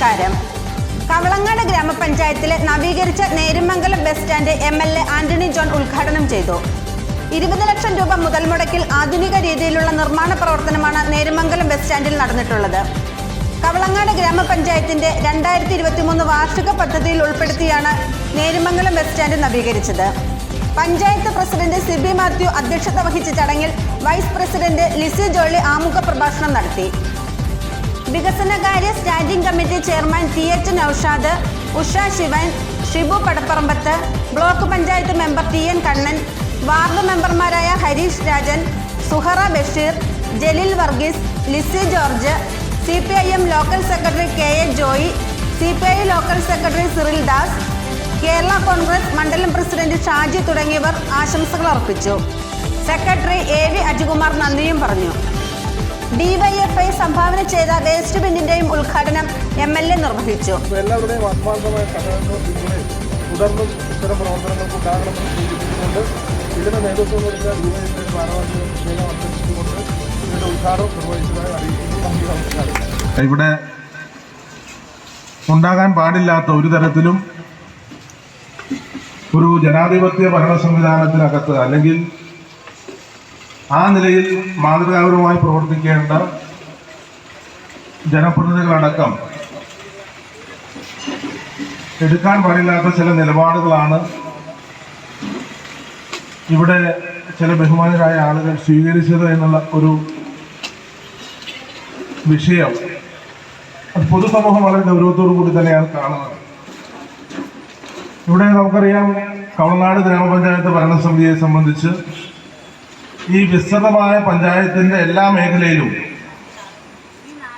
നമസ്കാരം. കവളങ്ങാട് ഗ്രാമപഞ്ചായത്തിലെ നവീകരിച്ച Nerumangalam bus stand M L A Antony John ഉദ്ഘാടനം ചെയ്തു. ഇരുപത് ലക്ഷം രൂപ മുതൽ മുടക്കിൽ ആധുനിക രീതിയിലുള്ള നിർമ്മാണ പ്രവർത്തനമാണ് നേരുമംഗലം ബസ് സ്റ്റാൻഡിൽ നടന്നിട്ടുള്ളത്. കവളങ്ങാട് ഗ്രാമപഞ്ചായത്തിന്റെ രണ്ടായിരത്തി ഇരുപത്തി മൂന്ന് വാർഷിക പദ്ധതിയിൽ ഉൾപ്പെടുത്തിയാണ് നേരുമംഗലം ബസ് സ്റ്റാൻഡ് നവീകരിച്ചത്. പഞ്ചായത്ത് പ്രസിഡന്റ് സിബി മാത്യു അധ്യക്ഷത വഹിച്ച ചടങ്ങിൽ വൈസ് പ്രസിഡന്റ് ലിസി ജോളി ആമുഖ പ്രഭാഷണം നടത്തി. വികസനകാര്യ standing committee chairman T H Naushad Usha Shivan Shibu Padapparambath block panchayat member T N Kannan ward മെമ്പർമാരായ Harish Rajan Suhara Basheer Jaleel Varghese Lissy George C P I M local secretary K A Joy C P I local secretary Cyril Das Kerala Congress മണ്ഡലം president Shaji തുടങ്ങിയവർ ആശംസകൾ അർപ്പിച്ചു. Secretary A V Ajikumar നന്ദിയും പറഞ്ഞു. DYFI സംഭാവന ചെയ്ത waste ബിന്നിന്റെയും ഉദ്ഘാടനം M L A നിർവഹിച്ചു. അപ്പോൾ എല്ലാവരുടെയും ആത്മാർത്ഥമായ സഹകരണവും പിന്തുണയും തുടർന്നും ഇത്തരം പ്രവർത്തനങ്ങൾക്ക് ഉണ്ടാകണമെന്ന് സൂചിപ്പിച്ചുകൊണ്ട് ഇതിന് നേതൃത്വം കൊടുത്ത യുവജന ഭാരവാഹികളെ പ്രത്യേകം അഭ്യർത്ഥിച്ചുകൊണ്ട് ഇതിന്റെ ഉദ്ഘാടനം നിർവഹിച്ചതായി അറിയിക്കുന്നു. നന്ദി നമസ്കാരം. ഇവിടെ ഉണ്ടാകാൻ പാടില്ലാത്ത ഒരു തരത്തിലും ഒരു ജനാധിപത്യ ഭരണ സംവിധാനത്തിനകത്ത് അല്ലെങ്കിൽ ആ നിലയിൽ മാതൃകാപരമായി പ്രവർത്തിക്കേണ്ട ജനപ്രതിനിധികളടക്കം എടുക്കാൻ പാടില്ലാത്ത ചില നിലപാടുകളാണ് ഇവിടെ ചില ബഹുമാനരായ ആളുകൾ സ്വീകരിച്ചത് എന്നുള്ള ഒരു വിഷയം അത് പൊതുസമൂഹം വളരെ ഗൗരവത്തോടു കൂടി തന്നെയാണ് കാണുന്നത്. ഇവിടെ നമുക്കറിയാം കവളനാട് ഗ്രാമപഞ്ചായത്ത് ഭരണസമിതിയെ സംബന്ധിച്ച് ഈ വിസ്തൃതമായ പഞ്ചായത്തിന്റെ എല്ലാ മേഖലയിലും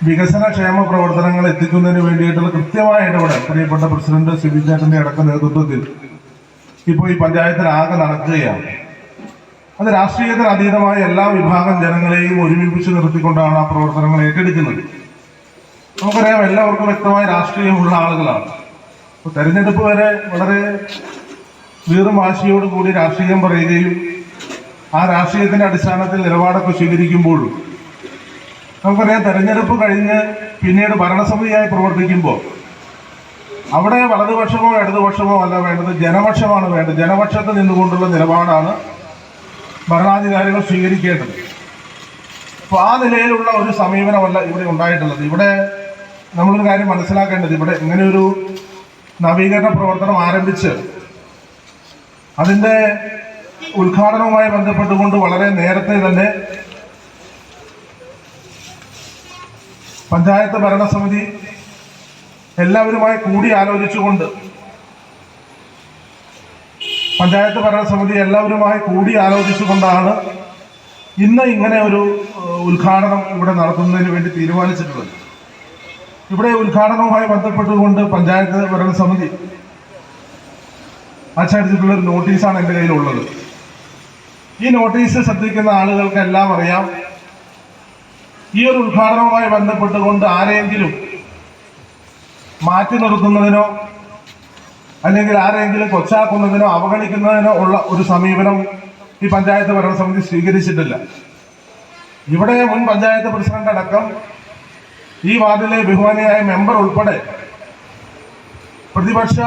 വികസന ക്ഷേമ പ്രവർത്തനങ്ങൾ എത്തിക്കുന്നതിന് വേണ്ടിയിട്ടുള്ള കൃത്യമായ ഇടപെടൽ പ്രിയപ്പെട്ട പ്രസിഡന്റ് സിബി ചേട്ടന്റെ അടക്കം നേതൃത്വത്തിൽ ഇപ്പോൾ ഈ പഞ്ചായത്തിൽ ആകെ നടക്കുകയാണ്. അത് രാഷ്ട്രീയത്തിന് അതീതമായ എല്ലാ വിഭാഗം ജനങ്ങളെയും ഒരുമിപ്പിച്ച് നിർത്തിക്കൊണ്ടാണ് ആ പ്രവർത്തനങ്ങൾ ഏറ്റെടുക്കുന്നത്. നമുക്കറിയാം എല്ലാവർക്കും വ്യക്തമായ രാഷ്ട്രീയമുള്ള ആളുകളാണ്. തെരഞ്ഞെടുപ്പ് വരെ വളരെ വീറും വാശിയോടുകൂടി രാഷ്ട്രീയം പറയുകയും ആ രാഷ്ട്രീയത്തിന്റെ അടിസ്ഥാനത്തിൽ നിലപാടൊക്കെ സ്വീകരിക്കുമ്പോഴും നമുക്കറിയാം തെരഞ്ഞെടുപ്പ് കഴിഞ്ഞ് പിന്നീട് ഭരണസമിതിയായി പ്രവർത്തിക്കുമ്പോൾ അവിടെ വലതുപക്ഷമോ ഇടതുപക്ഷമോ അല്ല വേണ്ടത് ജനപക്ഷമാണ് വേണ്ടത്. ജനപക്ഷത്ത് നിന്നുകൊണ്ടുള്ള നിലപാടാണ് ഭരണാധികാരികൾ സ്വീകരിക്കേണ്ടത്. അപ്പോൾ ആ നിലയിലുള്ള ഒരു സമീപനമല്ല ഇവിടെ ഉണ്ടായിട്ടുള്ളത്. ഇവിടെ നമ്മളൊരു കാര്യം മനസ്സിലാക്കേണ്ടത് ഇവിടെ ഇങ്ങനെയൊരു നവീകരണ പ്രവർത്തനം ആരംഭിച്ച് അതിന്റെ ഉദ്ഘാടനവുമായി ബന്ധപ്പെട്ടുകൊണ്ട് വളരെ നേരത്തെ തന്നെ പഞ്ചായത്ത് ഭരണസമിതി എല്ലാവരുമായി കൂടി ആലോചിച്ചുകൊണ്ട് പഞ്ചായത്ത് ഭരണസമിതി എല്ലാവരുമായി കൂടി ആലോചിച്ചുകൊണ്ടാണ് ഇന്ന് ഇങ്ങനെ ഒരു ഉദ്ഘാടനം ഇവിടെ നടത്തുന്നതിന് വേണ്ടി തീരുമാനിച്ചിട്ടുള്ളത്. ഇവിടെ ഉദ്ഘാടനവുമായി ബന്ധപ്പെട്ടുകൊണ്ട് പഞ്ചായത്ത് ഭരണസമിതി അച്ചടിച്ചിട്ടുള്ള ഒരു നോട്ടീസാണ് എന്റെ കയ്യിലുള്ളത്. ഈ നോട്ടീസ് ശ്രദ്ധിക്കുന്ന ആളുകൾക്കെല്ലാം അറിയാം. ഈ ഒരു ഉദ്ഘാടനവുമായി ബന്ധപ്പെട്ടുകൊണ്ട് ആരെങ്കിലും മാറ്റി നിർത്തുന്നതിനോ അല്ലെങ്കിൽ ആരെങ്കിലും കൊച്ചാക്കുന്നതിനോ അവഗണിക്കുന്നതിനോ ഉള്ള ഒരു സമീപനം ഈ പഞ്ചായത്ത് ഭരണസമിതി സ്വീകരിച്ചിട്ടില്ല. ഇവിടെ മുൻ പഞ്ചായത്ത് പ്രസിഡന്റ് അടക്കം ഈ വാർഡിലെ ബഹുമാനിയായ മെമ്പർ ഉൾപ്പെടെ പ്രതിപക്ഷ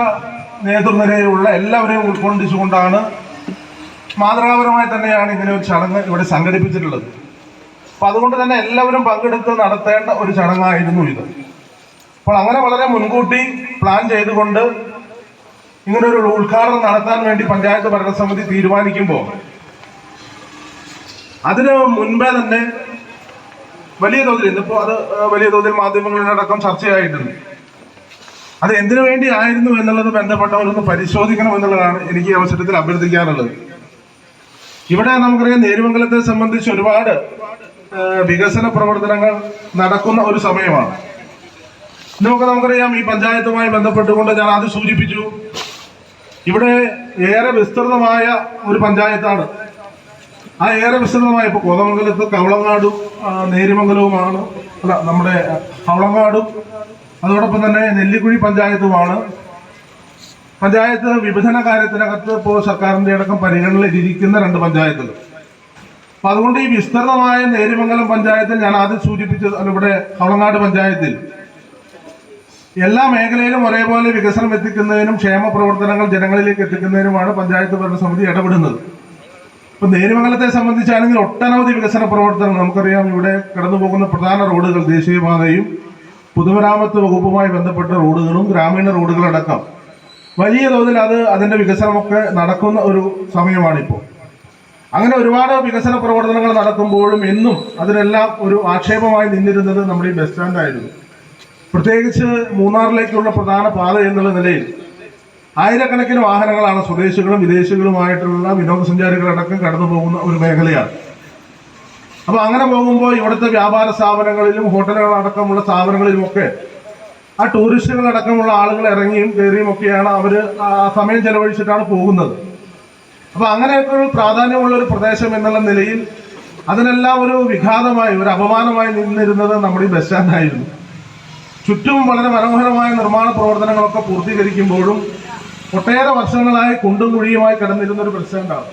നേതൃനിരയിലുള്ള എല്ലാവരെയും ഉൾക്കൊണ്ടിച്ചുകൊണ്ടാണ് മാതൃകാപരമായി തന്നെയാണ് ഇങ്ങനെ ഒരു ചടങ്ങ് ഇവിടെ സംഘടിപ്പിച്ചിട്ടുള്ളത്. അപ്പൊ അതുകൊണ്ട് തന്നെ എല്ലാവരും പങ്കെടുത്ത് നടത്തേണ്ട ഒരു ചടങ്ങായിരുന്നു ഇത്. അപ്പോൾ അങ്ങനെ വളരെ മുൻകൂട്ടി പ്ലാൻ ചെയ്തുകൊണ്ട് ഇങ്ങനെ ഒരു ഉദ്ഘാടനം നടത്താൻ വേണ്ടി പഞ്ചായത്ത് ഭരണസമിതി തീരുമാനിക്കുമ്പോൾ അതിന് മുൻപേ തന്നെ വലിയ തോതിൽ ഇന്നിപ്പോ അത് വലിയ തോതിൽ മാധ്യമങ്ങളിലടക്കം ചർച്ചയായിട്ടുണ്ട്. അത് എന്തിനു വേണ്ടി ആയിരുന്നു എന്നുള്ളത് ബന്ധപ്പെട്ടവരൊന്ന് പരിശോധിക്കണം എന്നുള്ളതാണ് എനിക്ക് ഈ അവസരത്തിൽ അഭ്യർത്ഥിക്കാനുള്ളത്. ഇവിടെ നമുക്കറിയാം നേരുമംഗലത്തെ സംബന്ധിച്ച് ഒരുപാട് വികസന പ്രവർത്തനങ്ങൾ നടക്കുന്ന ഒരു സമയമാണ്. നമുക്ക് നമുക്കറിയാം ഈ പഞ്ചായത്തുമായി ബന്ധപ്പെട്ടുകൊണ്ട് ഞാൻ ആദ്യം സൂചിപ്പിച്ചു ഇവിടെ ഏറെ വിസ്തൃതമായ ഒരു പഞ്ചായത്താണ്. ആ ഏറെ വിസ്തൃതമായ ഇപ്പോൾ കോതമംഗലത്ത് കവളങ്ങാടും നേരിമംഗലവുമാണ് അല്ല നമ്മുടെ കവളങ്ങാടും അതോടൊപ്പം തന്നെ നെല്ലിക്കുഴി പഞ്ചായത്തുമാണ്. പഞ്ചായത്ത് വിഭജന കാര്യത്തിനകത്ത് ഇപ്പോൾ സർക്കാരിന്റെ അടക്കം പരിഗണനയിലിരിക്കുന്ന രണ്ട് പഞ്ചായത്തുകൾ. അപ്പൊ അതുകൊണ്ട് ഈ വിസ്തൃതമായ നേരിമംഗലം പഞ്ചായത്തിൽ ഞാൻ ആദ്യം സൂചിപ്പിച്ചത് ഇവിടെ കവളങ്ങാട് പഞ്ചായത്തിൽ. എല്ലാ മേഖലയിലും ഒരേപോലെ വികസനം എത്തിക്കുന്നതിനും ക്ഷേമ പ്രവർത്തനങ്ങൾ ജനങ്ങളിലേക്ക് എത്തിക്കുന്നതിനുമാണ് പഞ്ചായത്ത് ഭരണസമിതി ഇടപെടുന്നത്. ഇപ്പൊ നേരിമംഗലത്തെ സംബന്ധിച്ചാണെങ്കിൽ ഒട്ടനവധി വികസന പ്രവർത്തനങ്ങൾ നമുക്കറിയാം. ഇവിടെ കടന്നുപോകുന്ന പ്രധാന റോഡുകൾ ദേശീയപാതയും പൊതുമരാമത്ത് വകുപ്പുമായി ബന്ധപ്പെട്ട റോഡുകളും ഗ്രാമീണ റോഡുകളടക്കം. വലിയ തോതിൽ അത് അതിന്റെ വികസനമൊക്കെ നടക്കുന്ന ഒരു സമയമാണിപ്പോൾ അങ്ങനെ ഒരുപാട് വികസന പ്രവർത്തനങ്ങൾ നടക്കുമ്പോഴും എന്നും അതിനെല്ലാം ഒരു ആക്ഷേപമായി നിന്നിരുന്നത് നമ്മുടെ ഈ ബസ് സ്റ്റാൻഡായിരുന്നു. പ്രത്യേകിച്ച് മൂന്നാറിലേക്കുള്ള പ്രധാന പാത എന്നുള്ള നിലയിൽ ആയിരക്കണക്കിന് വാഹനങ്ങളാണ് സ്വദേശികളും വിദേശികളുമായിട്ടുള്ള വിനോദസഞ്ചാരികളടക്കം കടന്നു പോകുന്ന ഒരു മേഖലയാണ്. അപ്പോൾ അങ്ങനെ പോകുമ്പോൾ ഇവിടുത്തെ വ്യാപാര സ്ഥാപനങ്ങളിലും ഹോട്ടലുകളടക്കമുള്ള സ്ഥാപനങ്ങളിലുമൊക്കെ ആ ടൂറിസ്റ്റുകളടക്കമുള്ള ആളുകൾ ഇറങ്ങിയും കയറിയും ഒക്കെയാണ് അവർ സമയം ചെലവഴിച്ചിട്ടാണ് പോകുന്നത്. അപ്പോൾ അങ്ങനെയൊക്കെ ഒരു പ്രാധാന്യമുള്ള ഒരു പ്രദേശം എന്നുള്ള നിലയിൽ അതിനെല്ലാം ഒരു വിഘാതമായി ഒരു അപമാനമായി നിന്നിരുന്നത് നമ്മുടെ ഈ ബസ് സ്റ്റാൻഡായിരുന്നു. ചുറ്റും വളരെ മനോഹരമായ നിർമ്മാണ പ്രവർത്തനങ്ങളൊക്കെ പൂർത്തീകരിക്കുമ്പോഴും ഒട്ടേറെ വർഷങ്ങളായി കുണ്ടും കുഴിയുമായി കിടന്നിരുന്ന ഒരു ബസ് സ്റ്റാൻഡാണ്.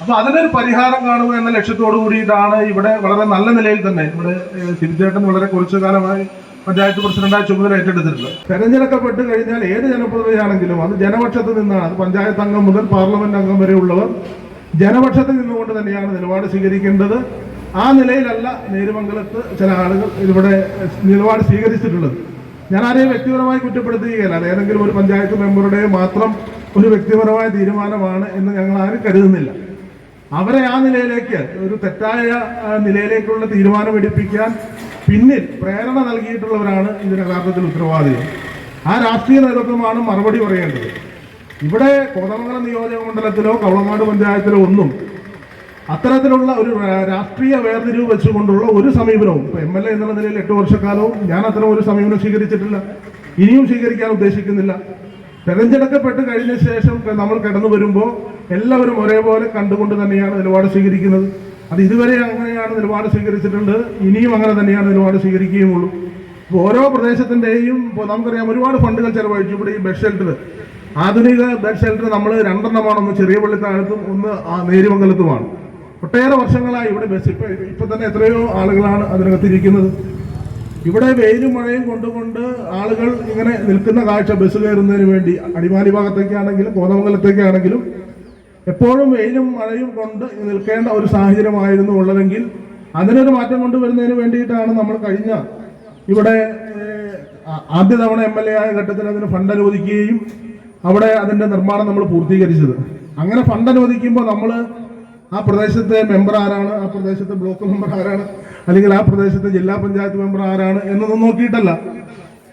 അപ്പൊ അതിനൊരു പരിഹാരം കാണുക എന്ന ലക്ഷ്യത്തോടു കൂടിയിട്ടാണ് ഇവിടെ വളരെ നല്ല നിലയിൽ തന്നെ ഇവിടെ തിരുച്ചേട്ടൻ വളരെ കുറച്ചു കാലമായി പഞ്ചായത്ത് പ്രസിഡന്റായി ചുമതല ഏറ്റെടുത്തിട്ടുണ്ട്. തെരഞ്ഞെടുക്കപ്പെട്ട് കഴിഞ്ഞാൽ ഏത് ജനപ്രതിനിധിയാണെങ്കിലും അത് ജനപക്ഷത്ത് നിന്നാണ്. അത് പഞ്ചായത്ത് അംഗം മുതൽ പാർലമെന്റ് അംഗം വരെ വരെയുള്ളവർ ജനപക്ഷത്തിൽ നിന്നുകൊണ്ട് തന്നെയാണ് നിലപാട് സ്വീകരിക്കേണ്ടത്. ആ നിലയിലല്ല നേരുമംഗലത്ത് ചില ആളുകൾ ഇവിടെ നിലപാട് സ്വീകരിച്ചിട്ടുള്ളത്. ഞാൻ ആരെയും വ്യക്തിപരമായി കുറ്റപ്പെടുത്തുകയല്ല. അത് ഏതെങ്കിലും ഒരു പഞ്ചായത്ത് മെമ്പറുടെ മാത്രം ഒരു വ്യക്തിപരമായ തീരുമാനമാണ് എന്ന് ഞങ്ങൾ ആരും കരുതുന്നില്ല. അവരെ ആ നിലയിലേക്ക് ഒരു തെറ്റായ നിലയിലേക്കുള്ള തീരുമാനം എടുപ്പിക്കാൻ പിന്നിൽ പ്രേരണ നൽകിയിട്ടുള്ളവരാണ് ഇതിന് യഥാർത്ഥത്തിൽ ഉത്തരവാദികൾ ആ രാഷ്ട്രീയ നേതൃത്വമാണ് മറുപടി പറയേണ്ടത്. ഇവിടെ കോതമംഗലം നിയോജക മണ്ഡലത്തിലോ കവളമാട് പഞ്ചായത്തിലോ ഒന്നും അത്തരത്തിലുള്ള ഒരു രാഷ്ട്രീയ വേർതിരിവ് വെച്ചുകൊണ്ടുള്ള ഒരു സമീപനവും എം എൽ എ എന്നുള്ള നിലയിൽ എട്ട് വർഷക്കാലവും ഞാൻ അത്തരം ഒരു സമീപനം സ്വീകരിച്ചിട്ടില്ല. ഇനിയും സ്വീകരിക്കാൻ ഉദ്ദേശിക്കുന്നില്ല. തെരഞ്ഞെടുക്കപ്പെട്ട് കഴിഞ്ഞ ശേഷം നമ്മൾ കടന്നു വരുമ്പോൾ എല്ലാവരും ഒരേപോലെ കണ്ടുകൊണ്ട് തന്നെയാണ് നിലപാട് സ്വീകരിക്കുന്നത്. അത് ഇതുവരെ അങ്ങനെയാണ് നിലപാട് സ്വീകരിച്ചിട്ടുണ്ട്. ഇനിയും അങ്ങനെ തന്നെയാണ് നിലപാട് സ്വീകരിക്കുകയുമുള്ളൂ. ഓരോ പ്രദേശത്തിന്റെയും ഇപ്പോൾ നമുക്കറിയാം ഒരുപാട് ഫണ്ടുകൾ ചെലവഴിച്ചു. ഇവിടെ ഈ ബെഡ് ഷെൽട്ടർ ആധുനിക ബെഡ് ഷെൽട്ടർ നമ്മൾ രണ്ടെണ്ണമാണ്. ഒന്ന് ചെറിയ പള്ളിത്താഴത്തും ഒന്ന് നേരിമംഗലത്തുമാണ്. ഒട്ടേറെ വർഷങ്ങളായി ഇവിടെ ബസ് ഇപ്പം ഇപ്പം തന്നെ എത്രയോ ആളുകളാണ് അതിനകത്തിരിക്കുന്നത്. ഇവിടെ വെയിലും മഴയും കൊണ്ടുകൊണ്ട് ആളുകൾ ഇങ്ങനെ നിൽക്കുന്ന കാഴ്ച ബസ് കയറുന്നതിന് വേണ്ടി അടിമാലി ഭാഗത്തേക്കാണെങ്കിലും കോതമംഗലത്തേക്കാണെങ്കിലും എപ്പോഴും വെയിലും മഴയും കൊണ്ട് നിൽക്കേണ്ട ഒരു സാഹചര്യമായിരുന്നു ഉള്ളതെങ്കിൽ അതിനൊരു മാറ്റം കൊണ്ടുവരുന്നതിന് വേണ്ടിയിട്ടാണ് നമ്മൾ കഴിഞ്ഞ ഇവിടെ ആദ്യ തവണ എം എൽ എ ആയ ഘട്ടത്തിൽ അതിന് ഫണ്ട് അനുവദിക്കുകയും അവിടെ അതിന്റെ നിർമ്മാണം നമ്മൾ പൂർത്തീകരിച്ചത്. അങ്ങനെ ഫണ്ട് അനുവദിക്കുമ്പോൾ നമ്മൾ ആ പ്രദേശത്തെ മെമ്പർ ആരാണ് ആ പ്രദേശത്തെ ബ്ലോക്ക് മെമ്പർ ആരാണ് അല്ലെങ്കിൽ ആ പ്രദേശത്തെ ജില്ലാ പഞ്ചായത്ത് മെമ്പർ ആരാണ് എന്നൊന്നും നോക്കിയിട്ടല്ല.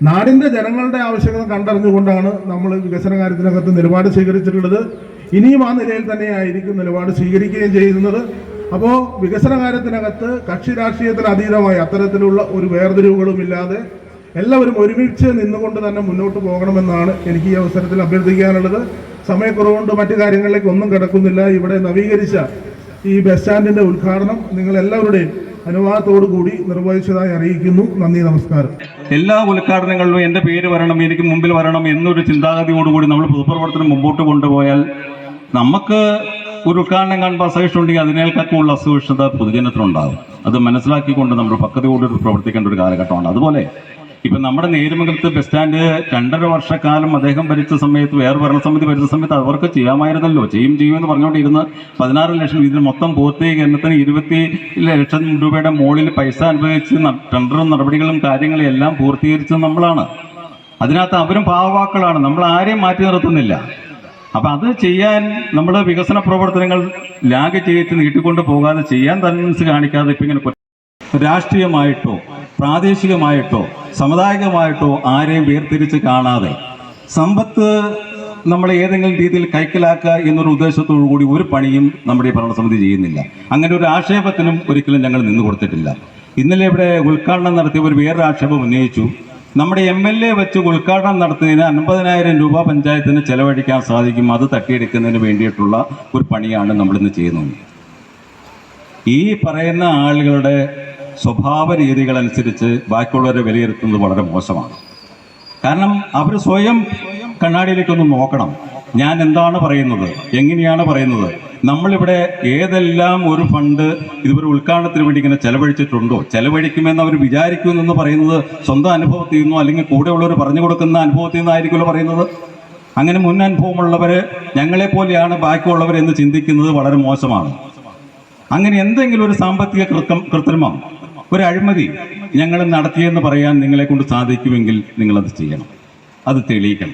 നാടിന്റെ ജനങ്ങളുടെ ആവശ്യങ്ങൾ കണ്ടറിഞ്ഞുകൊണ്ടാണ് നമ്മൾ വികസന കാര്യത്തിനകത്ത് നിലപാട് സ്വീകരിച്ചിട്ടുള്ളത്. ഇനിയും ആ നിലയിൽ തന്നെയായിരിക്കും നിലപാട് സ്വീകരിക്കുകയും ചെയ്യുന്നത്. അപ്പോൾ വികസന കാര്യത്തിനകത്ത് കക്ഷി രാഷ്ട്രീയത്തിന് അതീതമായി അത്തരത്തിലുള്ള ഒരു വേർതിരിവുകളും ഇല്ലാതെ എല്ലാവരും ഒരുമിച്ച് നിന്നുകൊണ്ട് തന്നെ മുന്നോട്ട് പോകണമെന്നാണ് എനിക്ക് ഈ അവസരത്തിൽ അഭ്യർത്ഥിക്കാനുള്ളത്. സമയക്കുറവുകൊണ്ട് മറ്റു കാര്യങ്ങളിലേക്ക് ഒന്നും കിടക്കുന്നില്ല. ഇവിടെ നവീകരിച്ച ഈ ബസ് സ്റ്റാൻഡിന്റെ ഉദ്ഘാടനം നിങ്ങൾ എല്ലാവരുടെയും അനുവാദത്തോടു കൂടി നിർവഹിച്ചതായി അറിയിക്കുന്നു. നന്ദി നമസ്കാരം. എല്ലാ ഉദ്ഘാടനങ്ങളിലും എന്റെ പേര് വരണം എനിക്ക് മുമ്പിൽ വരണം എന്നൊരു ചിന്താഗതിയോടുകൂടി നമ്മൾ പൊതുപ്രവർത്തനം മുമ്പോട്ട് കൊണ്ടുപോയാൽ നമുക്ക് ഒരു ഉദ്ഘാടനം കാണുമ്പോൾ അസഹിഷ്ണുണ്ടെങ്കിൽ അതിനേൽക്കൊക്കെ ഉള്ള അസഹിഷ്ണുത പൊതുജനത്തിനുണ്ടാകും അത് മനസ്സിലാക്കിക്കൊണ്ട് നമ്മൾ പക്വതയോട് പ്രവർത്തിക്കേണ്ട ഒരു കാലഘട്ടമാണ്. അതുപോലെ ഇപ്പം നമ്മുടെ നേരുമംഗലത്ത് ബസ് സ്റ്റാൻഡ് രണ്ടര വർഷക്കാലം അദ്ദേഹം ഭരിച്ച സമയത്ത് വേറെ ഭരണസമിതി ഭരിച്ച സമയത്ത് അവർക്ക് ചെയ്യാമായിരുന്നല്ലോ. ചെയ്യും ചെയ്യും എന്ന് പറഞ്ഞുകൊണ്ടിരുന്ന് പതിനാറ് ലക്ഷം ഇതിന് മൊത്തം പൂർത്തീകരണത്തിന് ഇരുപത്തി ലക്ഷം രൂപയുടെ മുകളിൽ പൈസ അനുഭവിച്ച് ടെൻഡറും നടപടികളും കാര്യങ്ങളും എല്ലാം പൂർത്തീകരിച്ചത് നമ്മളാണ്. അതിനകത്ത് അവരും പാവവാക്കളാണ്. നമ്മൾ ആരെയും മാറ്റി നിർത്തുന്നില്ല. അപ്പൊ അത് ചെയ്യാൻ നമ്മുടെ വികസന പ്രവർത്തനങ്ങൾ ലാഗ് ചെയ്ത് നീട്ടിക്കൊണ്ട് പോകാതെ ചെയ്യാൻ തന്നെ കാണിക്കാതെ ഇപ്പൊ ഇങ്ങനെ രാഷ്ട്രീയമായിട്ടോ പ്രാദേശികമായിട്ടോ സമുദായികമായിട്ടോ ആരെയും വേർതിരിച്ച് കാണാതെ സമ്പത്ത് നമ്മൾ ഏതെങ്കിലും രീതിയിൽ കൈക്കലാക്കുക എന്നൊരു ഉദ്ദേശത്തോടു കൂടി ഒരു പണിയും നമ്മുടെ ഈ ഭരണസമിതി ചെയ്യുന്നില്ല. അങ്ങനെ ഒരു ആക്ഷേപത്തിനും ഒരിക്കലും ഞങ്ങൾ നിന്നു കൊടുത്തിട്ടില്ല. ഇന്നലെ ഇവിടെ ഉദ്ഘാടനം നടത്തിയ ഒരു വേറൊരു ആക്ഷേപം ഉന്നയിച്ചു. നമ്മുടെ എം എൽ എ വെച്ച് ഉദ്ഘാടനം നടത്തുന്നതിന് അൻപതിനായിരം രൂപ പഞ്ചായത്തിന് ചെലവഴിക്കാൻ സാധിക്കും. അത് തട്ടിയെടുക്കുന്നതിന് വേണ്ടിയിട്ടുള്ള ഒരു പണിയാണ് നമ്മളിന്ന് ചെയ്യുന്നത്. ഈ പറയുന്ന ആളുകളുടെ സ്വഭാവ രീതികളനുസരിച്ച് ബാക്കിയുള്ളവരെ വിലയിരുത്തുന്നത് വളരെ മോശമാണ്. കാരണം അവർ സ്വയം കണ്ണാടിയിലേക്കൊന്ന് നോക്കണം. ഞാൻ എന്താണ് പറയുന്നത്? എങ്ങനെയാണ് പറയുന്നത്? നമ്മളിവിടെ ഏതെല്ലാം ഒരു ഫണ്ട് ഇതുവരെ ഉദ്ഘാടനത്തിന് വേണ്ടി ഇങ്ങനെ ചെലവഴിച്ചിട്ടുണ്ടോ? ചെലവഴിക്കുമെന്ന് അവർ വിചാരിക്കുമെന്ന് പറയുന്നത് സ്വന്തം അനുഭവത്തിൽ നിന്നോ അല്ലെങ്കിൽ കൂടെയുള്ളവർ പറഞ്ഞു കൊടുക്കുന്ന അനുഭവത്തിൽ നിന്നായിരിക്കുമല്ലോ പറയുന്നത്? അങ്ങനെ മുൻ അനുഭവമുള്ളവർ ഞങ്ങളെപ്പോലെയാണ് ബാക്കിയുള്ളവരെന്ന് ചിന്തിക്കുന്നത് വളരെ മോശമാണ്. അങ്ങനെ എന്തെങ്കിലും ഒരു സാമ്പത്തിക കൃത്യം കൃത്രിമം ഒരു അഴിമതി ഞങ്ങൾ നടത്തിയെന്ന് പറയാൻ നിങ്ങളെ കൊണ്ട് സാധിക്കുമെങ്കിൽ നിങ്ങളത് ചെയ്യണം. അത് തെളിയിക്കണം.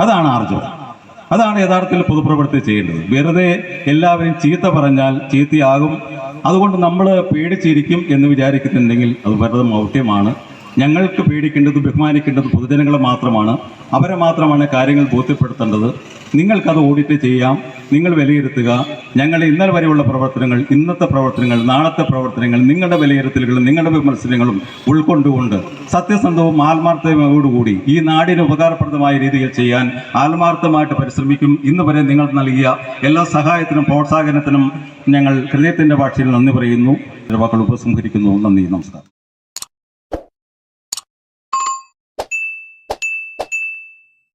അതാണ് ആർജവം. അതാണ് യഥാർത്ഥത്തിൽ പൊതുപ്രവർത്തി ചെയ്യേണ്ടത്. വെറുതെ എല്ലാവരും ചീത്ത പറഞ്ഞാൽ ചീത്തയാകും. അതുകൊണ്ട് നമ്മൾ പേടിച്ചിരിക്കും എന്ന് വിചാരിക്കുന്നുണ്ടെങ്കിൽ അത് വെറുതെ മൗഢ്യമാണ് ഞങ്ങൾക്ക് പേടിക്കേണ്ടത് ബഹുമാനിക്കേണ്ടത് പൊതുജനങ്ങളെ മാത്രമാണ്. അവരെ മാത്രമാണ് കാര്യങ്ങൾ ബോധ്യപ്പെടുത്തേണ്ടത്. നിങ്ങൾക്കത് ഓഡിറ്റ് ചെയ്യാം. നിങ്ങൾ വിലയിരുത്തുക. ഞങ്ങൾ ഇന്നലെ വരെയുള്ള പ്രവർത്തനങ്ങൾ ഇന്നത്തെ പ്രവർത്തനങ്ങൾ നാളത്തെ പ്രവർത്തനങ്ങൾ നിങ്ങളുടെ വിലയിരുത്തലുകളും നിങ്ങളുടെ വിമർശനങ്ങളും ഉൾക്കൊണ്ടുകൊണ്ട് സത്യസന്ധവും ആത്മാർത്ഥതയോടുകൂടി ഈ നാടിന് ഉപകാരപ്രദമായ രീതിയിൽ ചെയ്യാൻ ആത്മാർത്ഥമായിട്ട് പരിശ്രമിക്കും. ഇന്ന് വരെ നിങ്ങൾ നൽകിയ എല്ലാ സഹായത്തിനും പ്രോത്സാഹനത്തിനും ഞങ്ങൾ ഹൃദയത്തിന്റെ ഭാഷയിൽ നന്ദി പറയുന്നു. ഉപസംഹരിക്കുന്നു. നന്ദി. നമസ്കാരം.